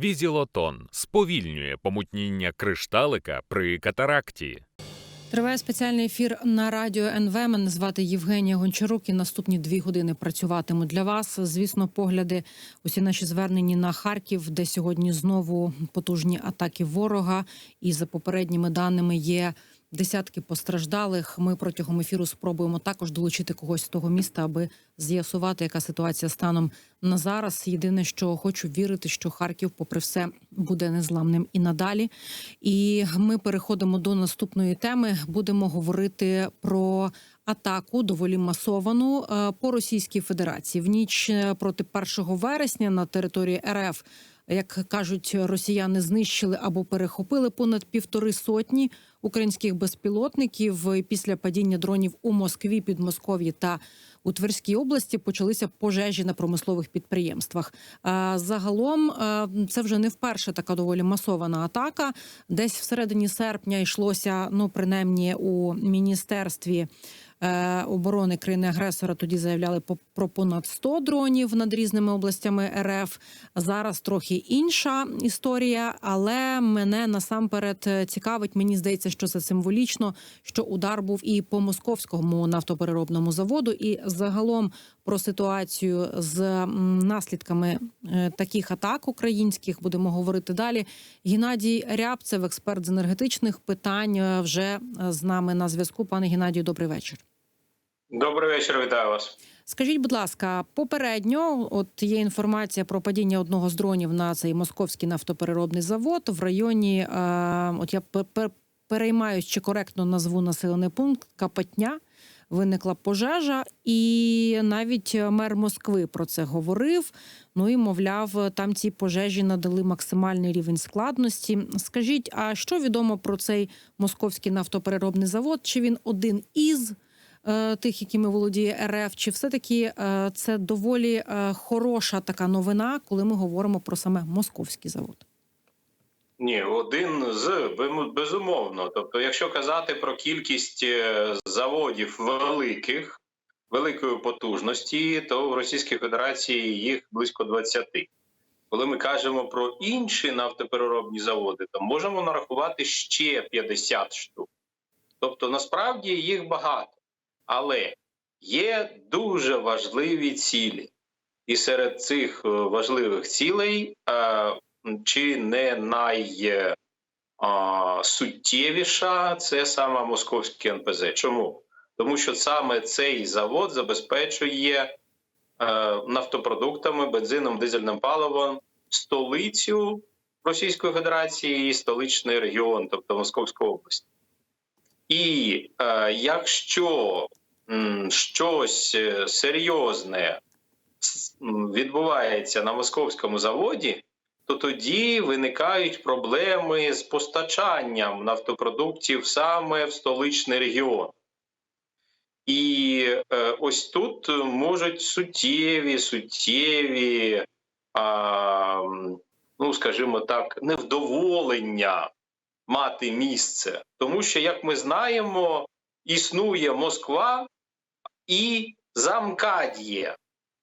Візілотон сповільнює помутніння кришталика при катаракті. Триває спеціальний ефір на радіо НВ. Мене звати Євгенія Гончарук. І наступні дві години працюватиму для вас. Звісно, погляди усі наші звернені на Харків, де сьогодні знову потужні атаки ворога. І за попередніми даними є десятки постраждалих. Ми протягом ефіру спробуємо також долучити когось з того міста, аби з'ясувати, яка ситуація станом на зараз. Єдине, що хочу вірити, що Харків, попри все, буде незламним і надалі. І ми переходимо до наступної теми. Будемо говорити про атаку доволі масовану е, по Російській Федерації в ніч е, проти 1 вересня на території РФ. Як кажуть, росіяни знищили або перехопили понад півтори сотні українських безпілотників. Після падіння дронів у Москві, Підмосков'ї та у Тверській області почалися пожежі на промислових підприємствах. Загалом е, це вже не вперше така доволі масована атака. Десь всередині серпня йшлося, ну принаймні у міністерстві. Е, Оборони країни агресора тоді заявляли про понад 100 дронів над різними областями РФ. Зараз трохи інша історія, але мене насамперед е, цікавить. Мені здається, що це символічно, що удар був і по московському нафтопереробному заводу, і загалом про ситуацію з наслідками е, таких атак українських будемо говорити далі. Геннадій Рябцев, експерт з енергетичних питань, вже з нами на зв'язку. Пане Геннадію, добрий вечір. Добрий вечір, вітаю вас. Скажіть, будь ласка, попередньо от є інформація про падіння одного з дронів на цей московський нафтопереробний завод в районі. Е, от я пе- пе- переймаюсь, чи коректно назву населений пункт Капотня. Виникла пожежа, і навіть мер Москви про це говорив. Ну і мовляв, там ці пожежі надали максимальний рівень складності. Скажіть, а що відомо про цей московський нафтопереробний завод? Чи він один із тих, якими володіє РФ, чи все-таки е, це доволі е, хороша така новина, коли ми говоримо про саме московський завод? Ні, один з безумовно. Тобто, якщо казати про кількість е, заводів великих, великої потужності, то в Російській Федерації їх близько 20. Коли ми кажемо про інші нафтопереробні заводи, то можемо нарахувати ще 50 штук. Тобто, насправді їх багато, але є дуже важливі цілі. І серед цих е, важливих цілей е, чи не найсуттєвіша це саме московський НПЗ. Чому? Тому що саме цей завод забезпечує е, нафтопродуктами, бензином, дизельним паливом столицю Російської Федерації і столичний регіон, тобто Московську область. І е, якщо м, щось е, серйозне відбувається на московському заводі, то тоді виникають проблеми з постачанням нафтопродуктів саме в столичний регіон. І е, ось тут можуть суттєві, суттєві, м, ну скажімо так, невдоволення мати місце. Тому що, як ми знаємо, існує Москва і замкад є.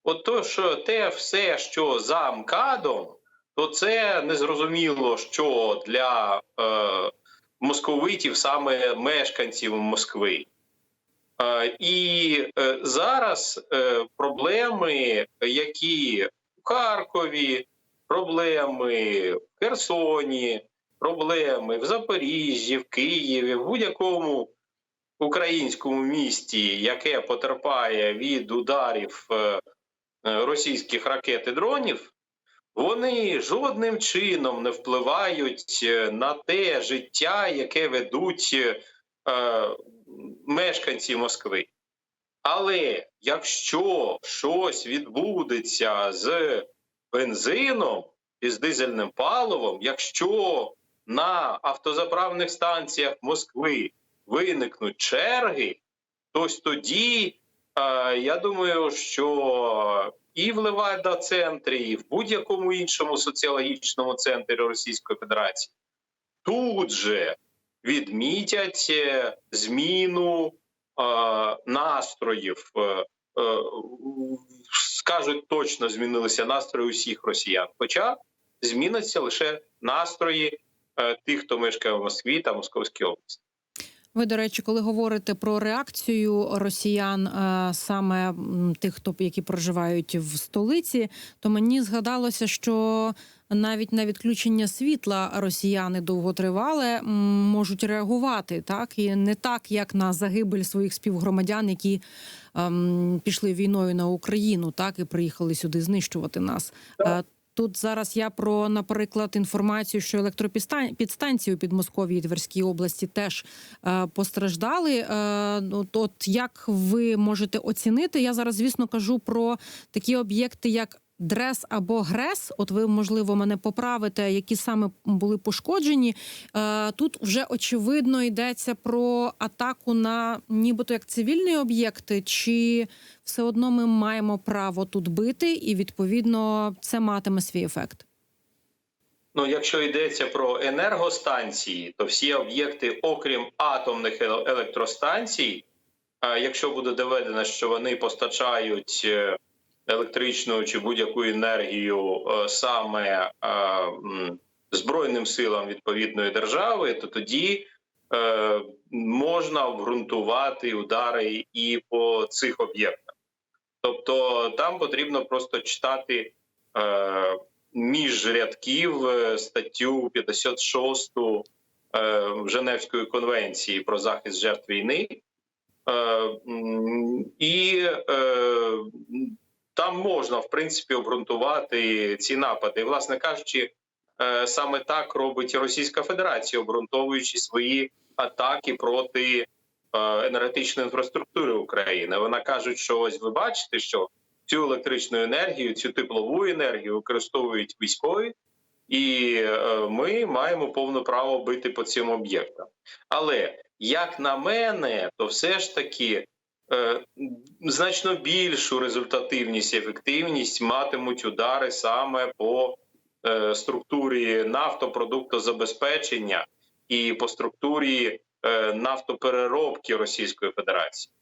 От то, що те все, що за МКАДом, то це незрозуміло, що для е, московитів, саме мешканців Москви. Е, і е, зараз е, проблеми, які в Харкові, проблеми в Херсоні, проблеми в Запоріжжі, в Києві, в будь-якому українському місті, яке потерпає від ударів е, е, російських ракет і дронів, вони жодним чином не впливають е, на те життя, яке ведуть мешканці Москви. Але якщо щось відбудеться з бензином і з дизельним паливом, якщо на автозаправних станціях Москви виникнуть черги, то тоді е, я думаю, що і в Левада-центрі, і в будь-якому іншому соціологічному центрі Російської Федерації тут же відмітять е, зміну е, настроїв. Е, е, скажуть точно змінилися настрої усіх росіян. Хоча зміняться лише настрої тих, хто мешкає в Москві та Московській області. Ви, до речі, коли говорите про реакцію росіян, е, саме тих, хто які проживають в столиці, то мені згадалося, що навіть на відключення світла росіяни довготривале можуть реагувати так і не так, як на загибель своїх співгромадян, які ем, пішли війною на Україну, так і приїхали сюди знищувати нас. Е, Тут зараз я про, наприклад, інформацію, що електропідстанції у Підмосков'ї Тверській області теж е, постраждали. Е, от, от як ви можете оцінити? Я зараз, звісно, кажу про такі об'єкти, як Дрес або Грес. От ви, можливо, мене поправите, які саме були пошкоджені. Е, тут вже очевидно йдеться про атаку на нібито як цивільні об'єкти, чи все одно ми маємо право тут бити, і відповідно це матиме свій ефект. Ну, якщо йдеться про енергостанції, то всі об'єкти, окрім атомних електростанцій, а якщо буде доведено, що вони постачають е, електричну чи будь-яку енергію е, саме е, збройним силам відповідної держави, то тоді е, можна обґрунтувати удари і по цих об'єктах. Тобто там потрібно просто читати. Між рядків статтю 56 е, Женевської конвенції про захист жертв війни. І там можна, в принципі, обґрунтувати ці напади. І, Власне кажучи, е, саме так робить Російська Федерація, обґрунтовуючи свої атаки проти е, енергетичної інфраструктури України. Вона кажуть, що ось ви бачите, що цю електричну енергію, цю теплову енергію використовують військові, і е, ми маємо повне право бити по цим об'єктам. Але як на мене, то все ж таки значно більшу результативність і ефективність матимуть удари саме по е, структурі нафтопродуктозабезпечення і по структурі е, нафтопереробки Російської Федерації,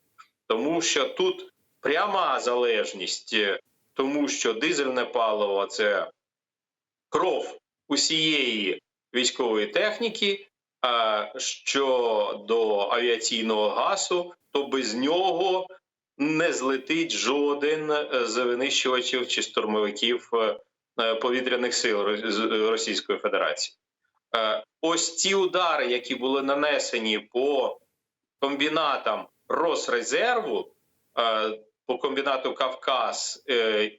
тому що тут пряма залежність, е, тому що дизельне паливо це кров усієї військової техніки. А щодо авіаційного газу, то без нього не злетить жоден е, з винищувачів чи штурмовиків е, е, повітряних сил Російської Федерації. Ось ці удари, які були нанесені по комбінатам Росрезерву, по комбінату Кавказ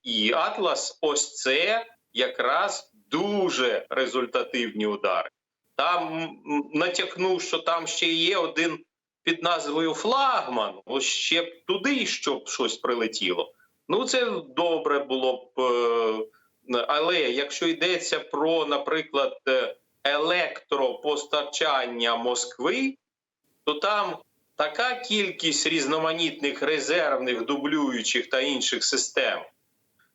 і Атлас, ось це якраз дуже результативні удари. Там натякнув, що там ще є один під назвою флагман. Ось ще б туди, щоб щось прилетіло. Ну це добре було б. е, Але якщо йдеться про, наприклад, е, електропостачання Москви, то там така кількість різноманітних резервних, дублюючих та інших систем,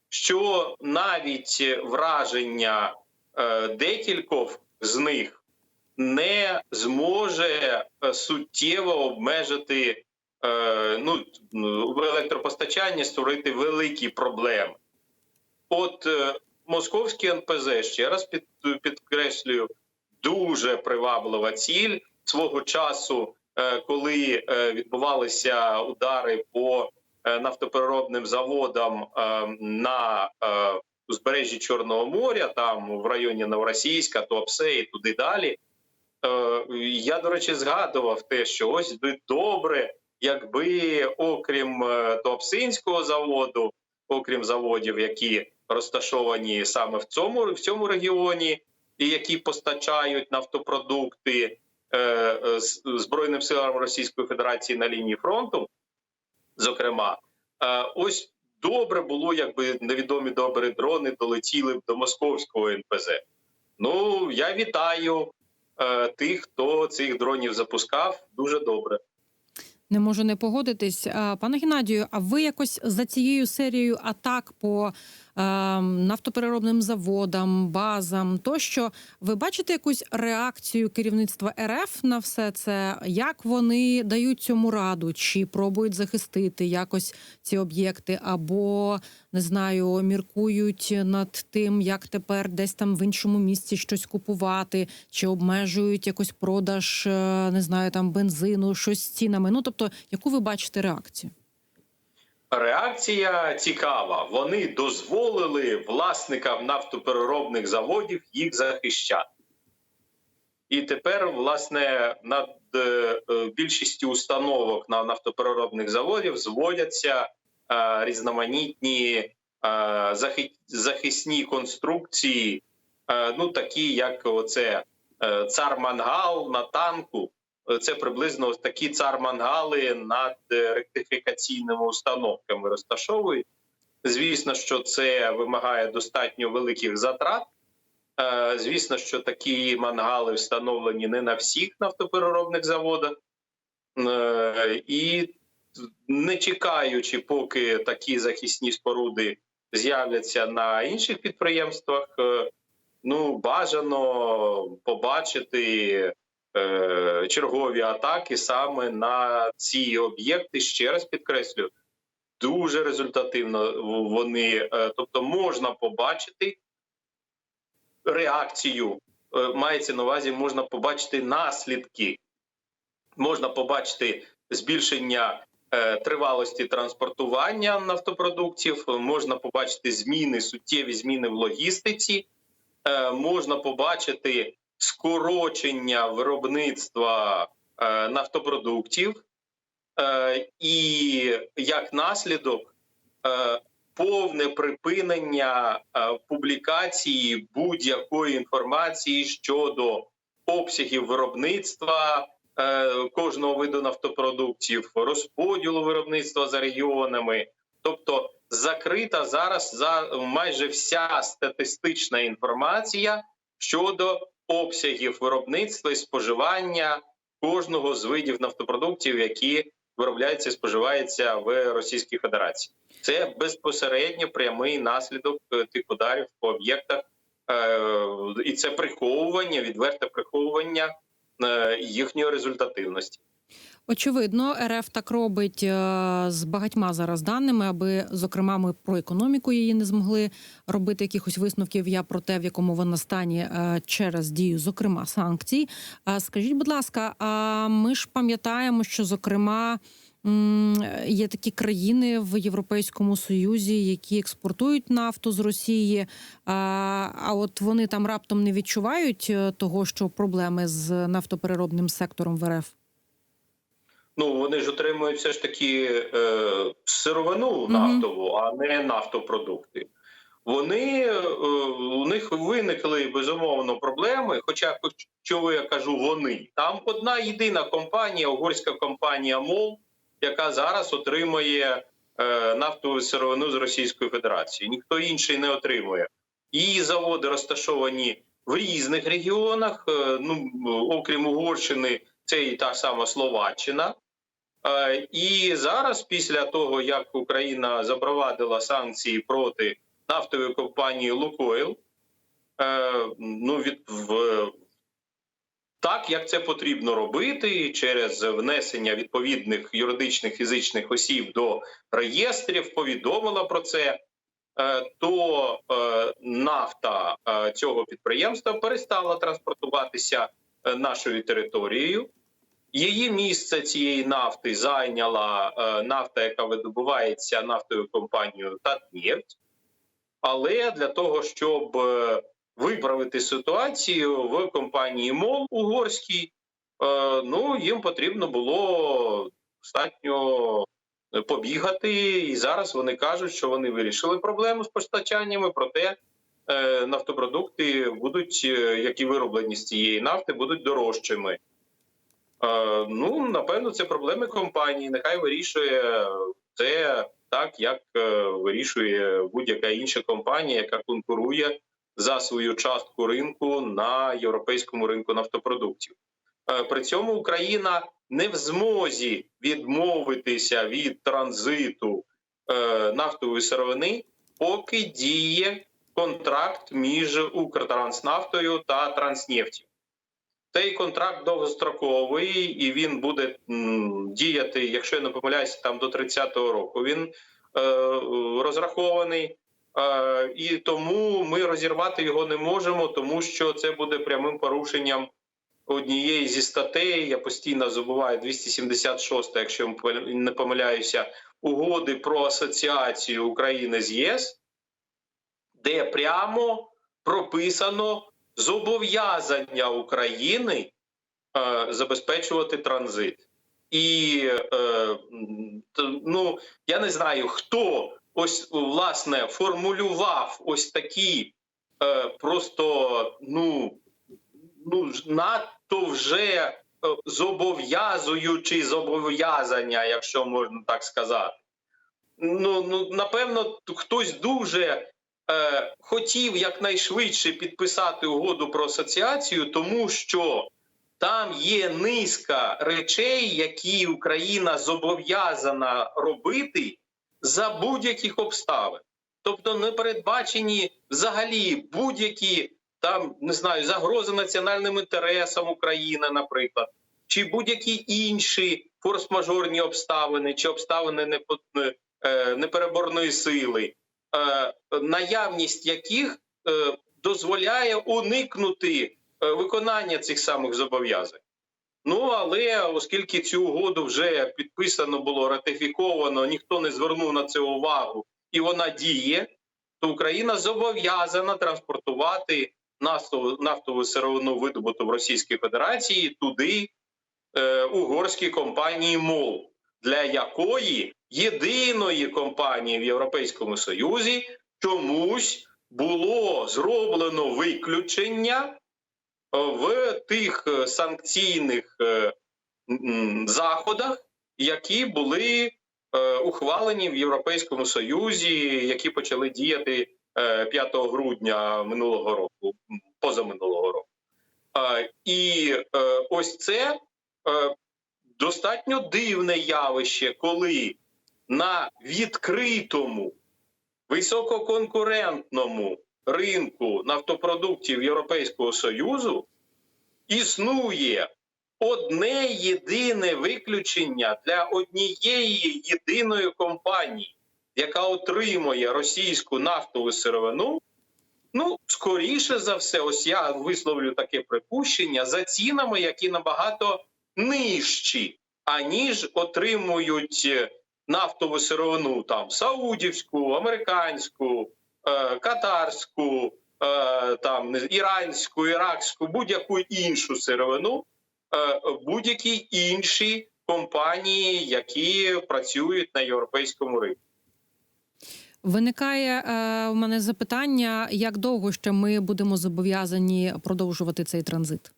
що навіть враження е, декількох з них не зможе е, суттєво обмежити е, ну, електропостачанні, створити великі проблеми. От е, московський НПЗ, ще раз під, підкреслюю, дуже приваблива ціль свого часу, коли відбувалися удари по нафтопереробним заводам на узбережжі Чорного моря, там в районі Новоросійська, Туапсе туди далі. Е, Я, до речі, згадував те, що ось би добре, якби окрім е, Туапсинського заводу, окрім заводів, які розташовані саме в цьому в цьому регіоні, і які постачають нафтопродукти е, е, Збройним силам Російської Федерації на лінії фронту, зокрема, е, ось добре було, якби невідомі добрі дрони долетіли б до московського НПЗ. Ну я вітаю тих, хто цих дронів запускав. Дуже добре. Не можу не погодитись. Пане Геннадію, а ви якось за цією серією атак по нафтопереробним заводам, базам тощо. Ви бачите якусь реакцію керівництва РФ на все це? Як вони дають цьому раду? Чи пробують захистити якось ці об'єкти, або не знаю, міркують над тим, як тепер десь там в іншому місці щось купувати, чи обмежують якось продаж, е, не знаю, там бензину, щось з цінами. Ну тобто, яку ви бачите реакцію? Реакція цікава. Вони дозволили власникам нафтопереробних заводів їх захищати. І тепер, власне, над е, е, більшістю установок на нафтопереробних заводів зводяться е, різноманітні захи- захисні конструкції, ну такі, як оце цар мангал на танку. Це приблизно ось такі цар-мангали над е, ректифікаційними установками розташовують. Звісно, що це вимагає достатньо великих затрат. Е, Звісно, що такі мангали встановлені не на всіх нафтопереробних заводах. Е, І не чекаючи, поки такі захисні споруди з'являться на інших підприємствах, ну бажано побачити чергові атаки саме на ці об'єкти. Ще раз підкреслю, дуже результативно вони, е, тобто можна побачити реакцію. е, Мається на увазі, можна побачити наслідки, можна побачити збільшення е, тривалості транспортування нафтопродуктів, можна побачити зміни, суттєві зміни в логістиці, е, можна побачити скорочення виробництва е, нафтопродуктів, е, і як наслідок е, повне припинення е, публікації будь-якої інформації щодо обсягів виробництва е, кожного виду нафтопродуктів, розподілу виробництва за регіонами, тобто закрита зараз за майже вся статистична інформація щодо обсягів виробництва і споживання кожного з видів нафтопродуктів, які виробляються і споживаються в Російській Федерації. Це безпосередньо прямий наслідок е, тих ударів по об'єктах, е, і це приховування, відверте приховування е, їхньої результативності. Очевидно, РФ так робить е, з багатьма зараз даними, аби зокрема ми про економіку її не змогли робити якихось висновків. Я про те, в якому вона стані е, через дію, зокрема санкцій. Скажіть, будь ласка, а ми ж пам'ятаємо, що зокрема. Є такі країни в Європейському Союзі, які експортують нафту з Росії. А, а от вони там раптом не відчувають е, того, що проблеми з нафтопереробним сектором в РФ. Ну вони ж отримують все ж таки е, сировину нафтову, а не нафтопродукти. Вони е, у них виникли безумовно проблеми. Хоча, що я кажу, вони там одна єдина компанія, угорська компанія МОЛ, яка зараз отримує е, нафтову сировину з Російської Федерації. Ніхто інший не отримує. Її заводи розташовані в різних регіонах. е, ну окрім Угорщини, це і та сама Словаччина. Е, І зараз, після того як Україна запровадила санкції проти нафтової компанії Лукойл, е, ну від в так як це потрібно робити через внесення відповідних юридичних фізичних осіб до реєстрів, повідомила про це. е, То нафта цього підприємства перестала транспортуватися нашою територією. Її місце цієї нафти зайняла е, нафта, яка видобувається нафтовою компанією Татнефть. Але для того, щоб е, виправити ситуацію в компанії МОЛ угорській, е, ну їм потрібно було достатньо побігати. І зараз вони кажуть, що вони вирішили проблему з постачаннями, проте е, нафтопродукти будуть, е, які вироблені з цієї нафти, будуть дорожчими. Е, Ну, напевно, це проблеми компанії. Нехай вирішує це так, як е, вирішує будь-яка інша компанія, яка конкурує за свою частку ринку на європейському ринку нафтопродуктів. Е, При цьому Україна не в змозі відмовитися від транзиту нафтової сировини поки діє контракт між Укртранснафтою та Транснефтю. Цей контракт довгостроковий, і він буде діяти, якщо я не помиляюся, там до 30-го року. Він е, розрахований. Е, і тому ми розірвати його не можемо, тому що це буде прямим порушенням однієї зі статей. Я постійно забуваю 276, якщо я не помиляюся, угоди про асоціацію України з ЄС, де прямо прописано зобов'язання України е, забезпечувати транзит. І е, ну я не знаю, хто ось власне формулював ось такі е, просто ну, ну надто вже е, зобов'язуючі зобов'язання, якщо можна так сказати. Ну, ну напевно, хтось дуже е, хотів якнайшвидше підписати угоду про асоціацію, тому що там є низка речей, які Україна зобов'язана робити за будь-яких обставин. Тобто не передбачені взагалі будь-які там не знаю загрози національним інтересам України, наприклад, чи будь-які інші форс-мажорні обставини, чи обставини е, непереборної сили, наявність яких е, дозволяє уникнути е, виконання цих самих зобов'язань. Ну але оскільки цю угоду вже підписано було ратифіковано, ніхто не звернув на це увагу, і вона діє, то Україна зобов'язана транспортувати нафтову, нафтову сировину видобуту в Російській Федерації туди е, угорській компанії МОЛ, для якої єдиної компанії в Європейському Союзі чомусь було зроблено виключення в тих е, санкційних е, заходах, які були е, ухвалені в Європейському Союзі, які почали діяти е, 5 грудня минулого року, позаминулого року. Е, І е, ось це е, достатньо дивне явище, коли на відкритому висококонкурентному ринку нафтопродуктів Європейського Союзу існує одне єдине виключення для однієї єдиної компанії, яка отримує російську нафтову сировину. Ну, скоріше за все, ось я висловлю таке припущення за цінами, які набагато нижчі, аніж отримують е, нафтову сировину там саудівську, американську, е, катарську, е, там іранську, іракську, будь-яку іншу сировину, е, будь-які інші компанії, які працюють на європейському ринку. Виникає е, у мене запитання: як довго ще ми будемо зобов'язані продовжувати цей транзит?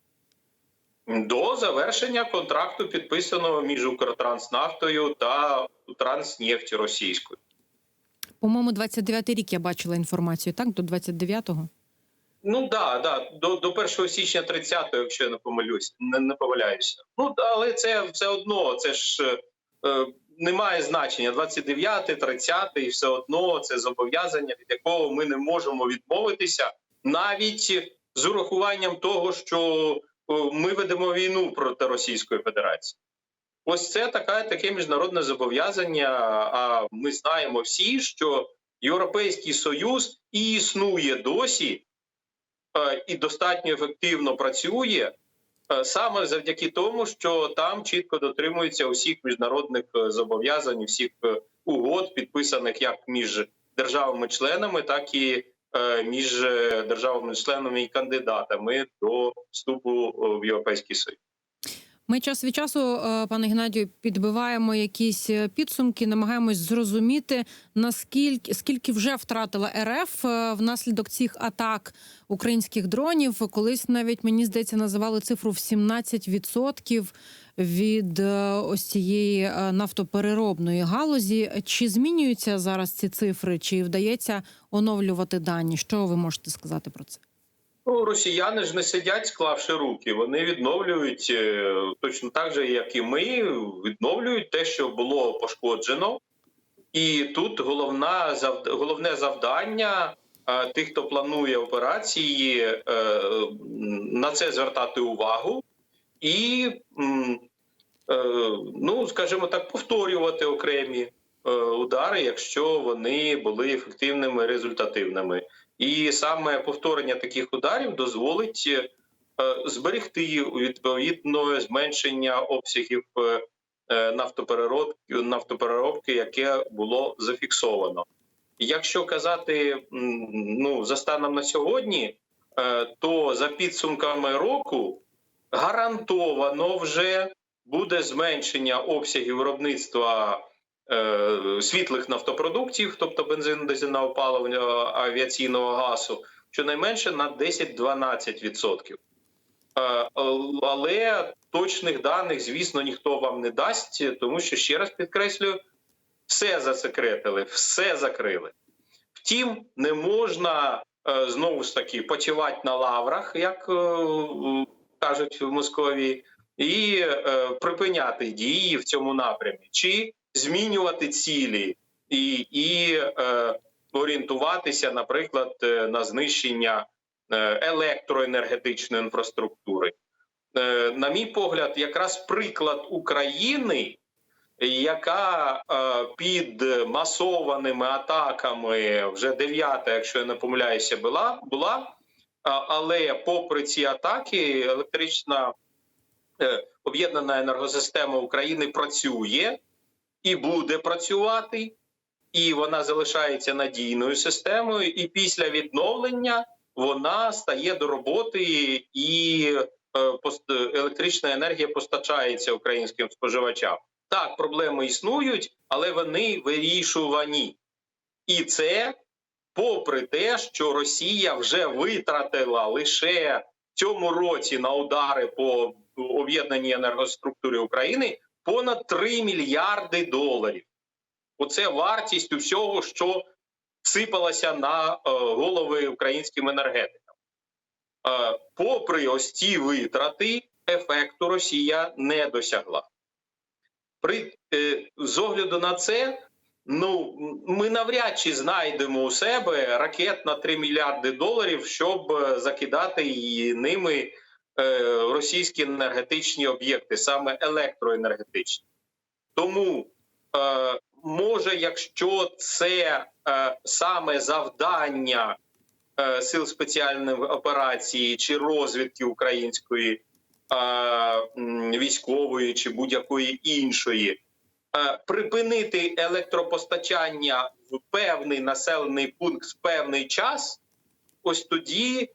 До завершення контракту, підписаного між Укртранснафтою та Транснефтю російською. По-моєму, 29-й рік я бачила інформацію, так? До 29-го? Ну да, да, до, до 1 січня 30-го, якщо я не помилюсь, не, не помиляюся. Ну але це все одно, це ж е, не має значення. 29-й, 30 і все одно це зобов'язання, від якого ми не можемо відмовитися, навіть з урахуванням того, що е, ми ведемо війну проти Російської Федерації. Ось це така, таке міжнародне зобов'язання. А ми знаємо всі, що Європейський Союз і існує досі е, і достатньо ефективно працює е, саме завдяки тому, що там чітко дотримуються усіх міжнародних е, зобов'язань, всіх угод, підписаних як між державами-членами, так і між державами-членами і кандидатами до вступу в Європейський Союз. Ми час від часу, е, пане Геннадію, підбиваємо якісь е, підсумки, намагаємось зрозуміти наскільки скільки вже втратила РФ е, внаслідок цих атак українських дронів. Колись навіть мені здається називали цифру в 17% від ось цієї нафтопереробної галузі. Чи змінюються зараз ці цифри? Чи вдається оновлювати дані? Що ви можете сказати про це? Ну, росіяни ж не сидять, склавши руки. Вони відновлюють е, точно так же, як і ми, відновлюють те, що було пошкоджено, І тут головна головне завдання е, тих, хто планує операції, е, на це звертати увагу і, ну скажімо так, повторювати окремі удари, якщо вони були ефективними, результативними. І саме повторення таких ударів дозволить е, зберегти відповідно зменшення обсягів е, е, нафтопереробки, нафтопереробки, яке було зафіксовано. Якщо казати ну, за станом на сьогодні, то за підсумками року гарантовано вже буде зменшення обсягів виробництва світлих нафтопродуктів, тобто бензину, дизельного палива, авіаційного газу, щонайменше на 10-12%. Е, Але точних даних, звісно, ніхто вам не дасть, тому що ще раз підкреслюю, все засекретили, все закрили. Втім, не можна е, знову ж таки почивати на лаврах, як е, кажуть в Московії, і е, припиняти дії в цьому напрямі, чи змінювати цілі і, і е, орієнтуватися, наприклад, е, на знищення е, електроенергетичної інфраструктури. Е, на мій погляд, якраз приклад України, яка е, під масованими атаками вже дев'ята, якщо я не помиляюся, була була. Але попри ці атаки, електрична об'єднана енергосистема України працює і буде працювати, і вона залишається надійною системою. І після відновлення вона стає до роботи і е, електрична енергія постачається українським споживачам. Так, проблеми існують, але вони вирішувані. І це попри те, що Росія вже витратила лише в цьому році на удари по об'єднаній енергоструктурі України понад 3 мільярди доларів. Оце вартість усього, що сипалося на е, голови українським енергетикам. Е, попри ось ці витрати, ефекту Росія не досягла. При е, з огляду на це, ну ми навряд чи знайдемо у себе ракет на 3 мільярди доларів, щоб закидати її ними російські енергетичні об'єкти, саме електроенергетичні. Тому е, може, якщо це е, саме завдання е, сил спеціальної операції чи розвідки української е, військової чи будь-якої іншої, е, припинити електропостачання в певний населений пункт в певний час, ось тоді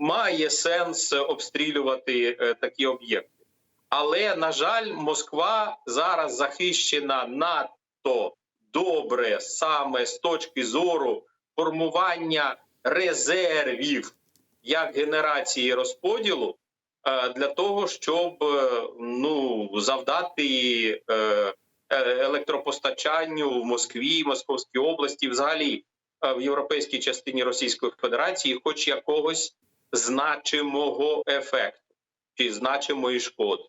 має сенс обстрілювати е, такі об'єкти. Але на жаль, Москва зараз захищена надто добре саме з точки зору формування резервів як генерації розподілу е, для того, щоб е, ну завдати електропостачанню в Москві, Московській області, взагалі в європейській частині Російської Федерації, хоч якогось значимого ефекту чи значимої шкоди.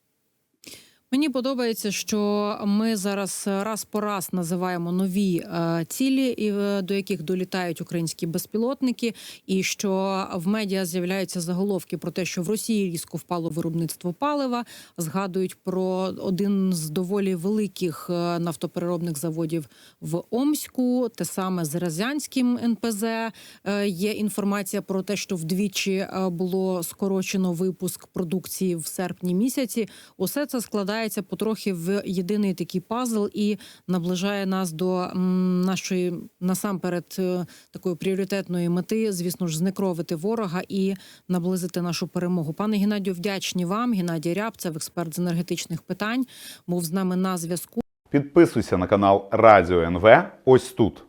Мені подобається, що ми зараз раз по раз називаємо нові е, цілі, і е, до яких долітають українські безпілотники, і що в медіа з'являються заголовки про те, що в Росії різко впало виробництво палива. Згадують про один з доволі великих е, нафтопереробних заводів в Омську, те саме з Разянським НПЗ. Е, Є інформація про те, що вдвічі е, було скорочено випуск продукції в серпні місяці. Усе це складається потрохи в єдиний такий пазл і наближає нас до нашої насамперед е, такої пріоритетної мети, звісно ж, знекровити ворога і наблизити нашу перемогу. Пане Геннадію, вдячні вам. Геннадій Рябцев, експерт з енергетичних питань, був з нами на зв'язку. Підписуйся на канал Радіо НВ ось тут.